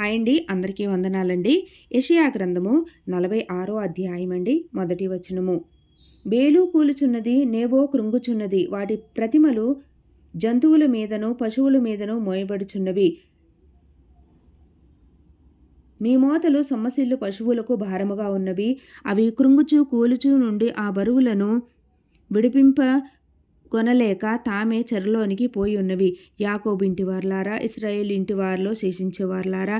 Hi అండి అందరికీ వందనాలండి. యషియా గ్రంథము నలభై ఆరో అధ్యాయం అండి మొదటి వచనము. బేలు కూలుచున్నది నేబో కృంగుచున్నది వాటి ప్రతిమలు జంతువుల మీదను పశువుల మీదను మోయబడుచున్నవి. మీ మోతలు సొమ్మసిల్లు పశువులకు భారముగా ఉన్నవి అవి కృంగుచు కూలుచు నుండి ఆ బరువులను విడిపింప కొనలేక తామే చెరలోనికి పోయి ఉన్నవి యాకోబు ఇంటి వార్లారా ఇస్రాయేల్ ఇంటి వారిలో శేషించే వార్లారా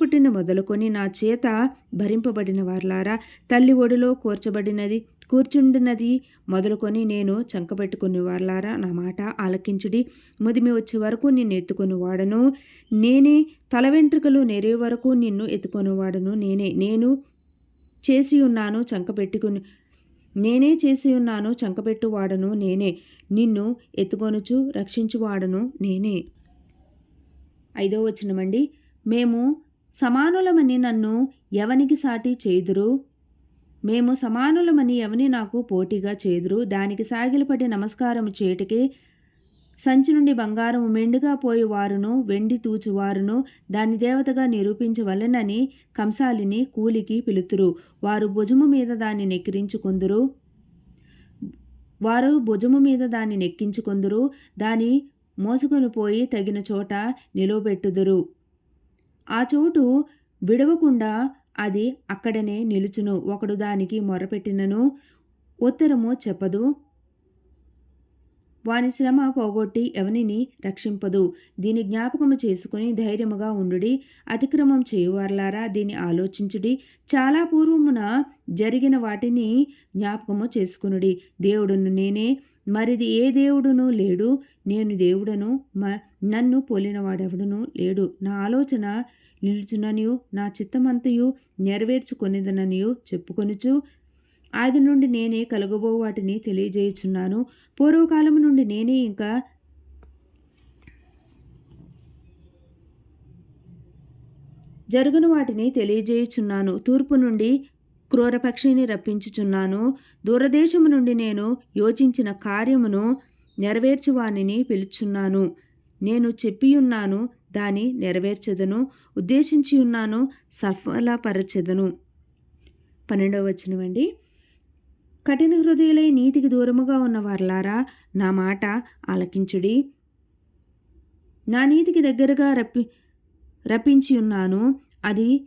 పుట్టిన మొదలుకొని నా చేత భరింపబడిన వార్లారా తల్లి ఒడిలో కూర్చబడినది కూర్చుండినది మొదలుకొని నేను చంకబెట్టుకుని వార్లారా నా మాట ఆలకించుడి. ముదిమి వచ్చే వరకు నిన్ను ఎత్తుకొని వాడను. నేనే తల వెంట్రుకలు నెరే వరకు నిన్ను ఎత్తుకొని వాడను. నేనే నేను చేసి ఉన్నాను చంకపెట్టుకుని నేనే చేసి ఉన్నాను చంకబెట్టువాడను నేనే. నిన్ను ఎత్తుకొనుచు రక్షించువాడను నేనే. ఐదో వచనమండి. మేము సమానులమని నన్ను ఎవనికి సాటి చేదురు? మేము సమానులమని ఎవని నాకు పోటీగా చేదురు? దానికి సాగిలపడి నమస్కారం చేటికి సంచి నుండి బంగారం మెండుగా పోయి వారును వెండి తూచువారును దాని దేవతగా నిరూపించవలెనని కంసాలిని కూలికి పిలుతురు. వారు భుజము మీద దాన్ని నెక్కిరించుకుందురు వారు భుజము మీద దాన్ని నెక్కించుకుందురు. దాని మోసుకొని పోయి తగిన చోట నిలువబెట్టుదురు. ఆ చోటు విడవకుండా అది అక్కడనే నిలుచును. ఒకడు దానికి మొరపెట్టినను ఉత్తరము చెప్పదు. వాని శ్రమ పోగొట్టి ఎవనిని రక్షింపదు. దీని జ్ఞాపకము చేసుకుని ధైర్యముగా ఉండుడి. అతిక్రమం చేయువారలారా దీన్ని ఆలోచించుడి. చాలా పూర్వమున జరిగిన వాటిని జ్ఞాపకము చేసుకునుడి. దేవుడును నేనే మరిది ఏ దేవుడును లేడు. నేను దేవుడను మ నన్ను పోలినవాడెవడును లేడు. నా ఆలోచన నిలుచుననియు నా చిత్తమంతయు నెరవేర్చుకొనిదననియు చెప్పుకొనుచు ఆది నుండి నేనే కలగబో వాటిని తెలియజేయుచున్నాను. పూర్వకాలం నుండి నేనే ఇంకా జరుగును వాటిని తెలియజేయుచున్నాను. తూర్పు నుండి క్రూరపక్షిని రప్పించుచున్నాను. దూరదేశము నుండి నేను యోచించిన కార్యమును నెరవేర్చువానిని పిలుచున్నాను. నేను చెప్పియున్నాను దాని నెరవేర్చెదను. ఉద్దేశించి ఉన్నాను సఫలపరచెదను. పన్నెండవ వచనమండి. కఠిన హృదయులై నీతికి దూరముగా ఉన్న వారలారా నా మాట ఆలకించుడి. నా నీతికి దగ్గరగా రప్పి రప్పించి ఉన్నాను. అది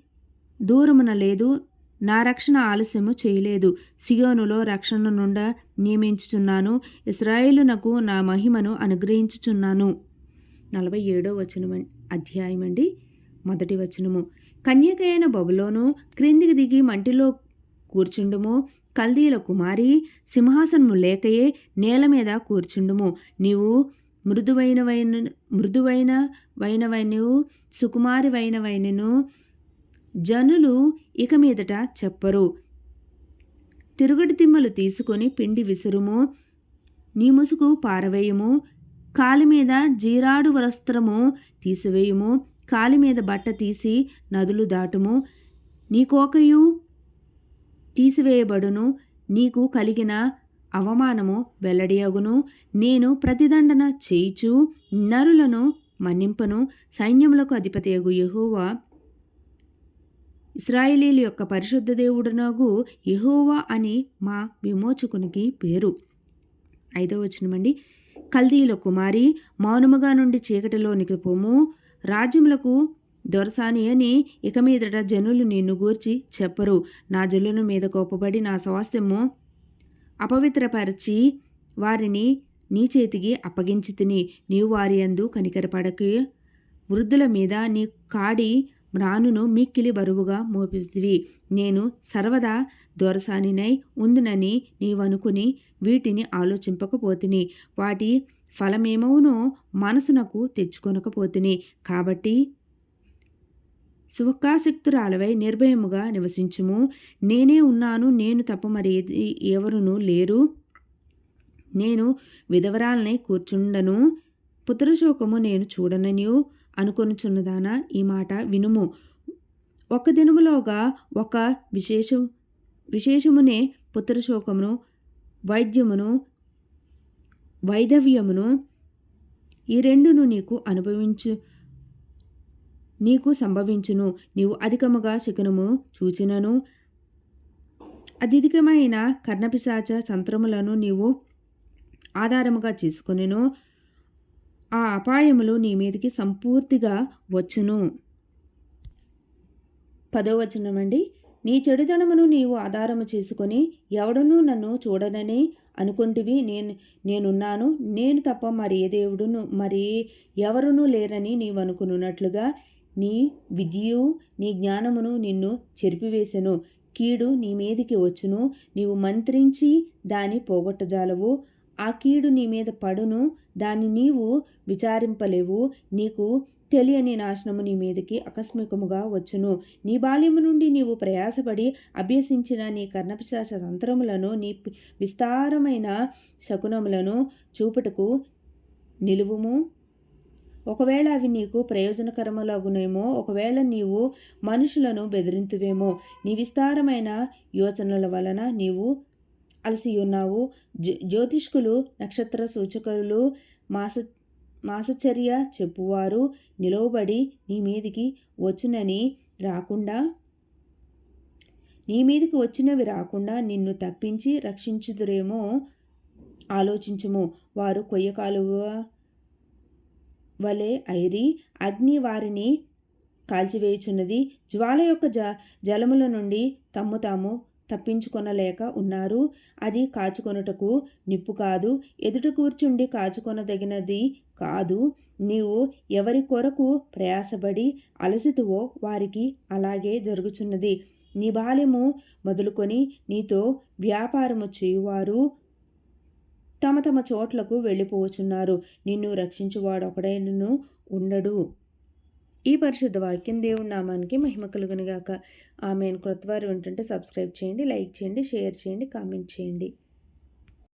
దూరమున లేదు. నా రక్షణ ఆలస్యము చేయలేదు. సియోనులో రక్షణ నుండా నియమించుచున్నాను. ఇస్రాయేలునకు నా మహిమను అనుగ్రహించుచున్నాను. నలభై ఏడో వచనం అధ్యాయం అండి. మొదటి వచనము. కన్యకైన బబులోను క్రిందికి దిగి మంటిలో కూర్చుండుము. కల్దీల కుమారి సింహాసనము లేకయే నేల మీద కూర్చుండుము. నీవు మృదువైన వైన మృదువైన వైనవైనవు సుకుమారి వైనవైనను జనులు ఇక మీదట చెప్పరు. తిరుగటి తిమ్మలు తీసుకొని పిండి విసురుము. నీ ముసుగు పారవేయము. కాలి మీద జీరాడు వస్త్రము తీసివేయుము. కాలి మీద బట్ట తీసి నదులు దాటుము. నీ కోకయు తీసివేయబడును నీకు కలిగిన అవమానము వెల్లడియగును. నేను ప్రతిదండన చేయిచు నరులను మన్నింపను. సైన్యములకు అధిపతి అగు యహోవా ఇస్రాయేలీల యొక్క పరిశుద్ధ దేవుడునగు యహోవా అని మా విమోచకునికి పేరు. ఐదవ వచనమండి. కల్దీల కుమారి మౌనముగా నుండి చీకటిలోనికి పోము. రాజ్యములకు దొరసాని అని ఇక మీదట జనులు నిన్ను గూర్చి చెప్పరు. నా జనుల మీద కోపబడి నా స్వాస్థ్యము అపవిత్రపరిచి వారిని నీ చేతికి అప్పగించి తిని నీవు వారి అందు కనికరపడక వృద్ధుల మీద నీ కాడి మ్రానును మిక్కిలి బరువుగా మోపితివి. నేను సర్వదా దొరసానినై ఉందునని నీవనుకుని వీటిని ఆలోచింపకపోతిని. వాటి ఫలమేమవునో మనసునకు తెచ్చుకొనకపోతిని. కాబట్టి శుభకాశక్తురాలవై నిర్భయముగా నివసించుము. నేనే ఉన్నాను నేను తప్ప మరి ఎవరునూ లేరు. నేను విధవరాలనే కూర్చుండను పుత్రశోకము నేను చూడననియు అనుకొనుచున్నదానా? ఈ మాట వినుము. ఒక దినములోగా ఒక విశేష విశేషమునే పుత్రశోకమును వైద్యమును వైధవ్యమును ఈ రెండును నీకు అనుభవించు నీకు సంభవించును. నీవు అధికముగా శకునము చూచినను. అధికమైన కర్ణపిశాచ సంత్రములను నీవు ఆధారముగా చేసుకునేను. ఆ అపాయములు నీ మీదకి సంపూర్తిగా వచ్చును. పదోవచనం అండి. నీ చెడుదనమును నీవు ఆధారము చేసుకొని ఎవడనూ నన్ను చూడనని అనుకుంటివి నేను నేనున్నాను. నేను తప్ప మరి ఏ దేవుడును మరి ఎవరునూ లేరని నీవు అనుకున్నట్లుగా నీ విద్యయు నీ జ్ఞానమును నిన్ను చెరిపివేశను కీడు నీ మీదికి వచ్చును. నీవు మంత్రించి దాని పోగొట్టజాలవు. ఆ కీడు నీ మీద పడును. దాన్ని నీవు విచారింపలేవు. నీకు తెలియని నాశనము నీ మీదకి ఆకస్మికముగా వచ్చును. నీ బాల్యము నుండి నీవు ప్రయాసపడి అభ్యసించిన నీ కర్ణపిశాచ తంత్రములను నీ విస్తారమైన శకునములను చూపుటకు నిలువుము. ఒకవేళ అవి నీకు ప్రయోజనకరములగునేమో ఒకవేళ నీవు మనుషులను బెదిరింతువేమో నీ విస్తారమైన యోచనల వలన నీవు అలసి ఉన్నావు జ్యోతిష్కులు నక్షత్ర సూచకులు మాస మాసచర్య చెప్పువారు నిలవబడి నీ మీదికి వచ్చునని రాకుండా నీ మీదికి వచ్చినవి రాకుండా నిన్ను తప్పించి రక్షించుదురేమో ఆలోచించుము. వారు కొయ్య కాలువ వలె ఐరి అగ్ని వారిని కాల్చివేయుచున్నది. జ్వాల యొక్క జ జలముల నుండి తమ్ము తాము తప్పించుకొనలేక ఉన్నారు. అది కాచుకొనుటకు నిప్పు కాదు. ఎదుట కూర్చుండి కాచుకొనదగినది కాదు. నీవు ఎవరి కొరకు ప్రయాసపడి అలసితువో వారికి అలాగే జరుగుచున్నది. నీ బాల్యము మొదలుకొని నీతో వ్యాపారము చేయువారు తమ తమ చోట్లకు వెళ్ళిపోవచ్చున్నారు నిన్ను రక్షించువాడు ఒకడైనను ఉండడు. ఈ పరిశుద్ధ వాక్యం దేవుని నామానికి మహిమ కలుగునుగాక. ఆమెను. క్రొత్త వారు వింటుంటే సబ్స్క్రైబ్ చేయండి లైక్ చేయండి షేర్ చేయండి కామెంట్ చేయండి.